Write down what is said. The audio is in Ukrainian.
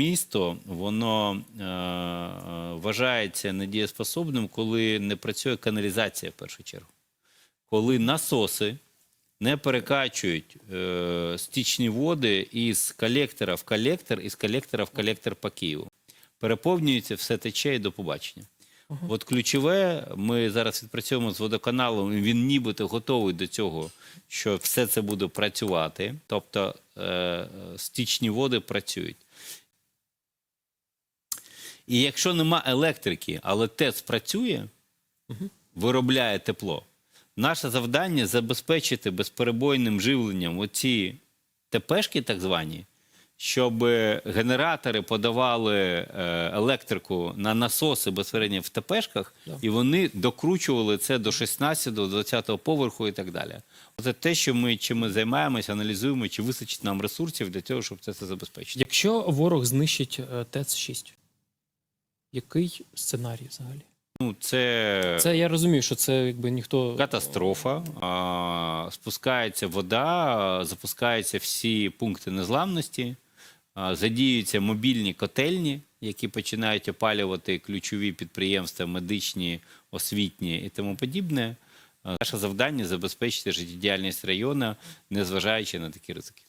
місто воно е, е, вважається недієспособним, коли не працює каналізація в першу чергу. Коли насоси не перекачують е, стічні води із колектора в колектор, із колектора в колектор по Києву. Переповнюється, все тече і до побачення. От ключове, ми зараз відпрацьовуємо з водоканалом, він нібито готовий до цього, що все це буде працювати. Тобто е, е, стічні води працюють. І якщо нема електрики, але ТЕЦ працює, виробляє тепло, наше завдання забезпечити безперебойним живленням оці ТПшки, так звані, щоб генератори подавали е, електрику на насоси безпосередньо в ТПшках, і вони докручували це до 16-20 поверху і так далі. Це те, що ми чим ми займаємося, аналізуємо, чи вистачить нам ресурсів для того, щоб це все забезпечити. Якщо ворог знищить е, ТЕЦ-6, який сценарій взагалі? Ну, це, Це я розумію, що це якби ніхто катастрофа. А, спускається вода, запускаються всі пункти незламності, а, задіюються мобільні котельні, які починають опалювати ключові підприємства, медичні, освітні і тому подібне. Наше завдання забезпечити життєдіяльність району, незважаючи на такі ризики.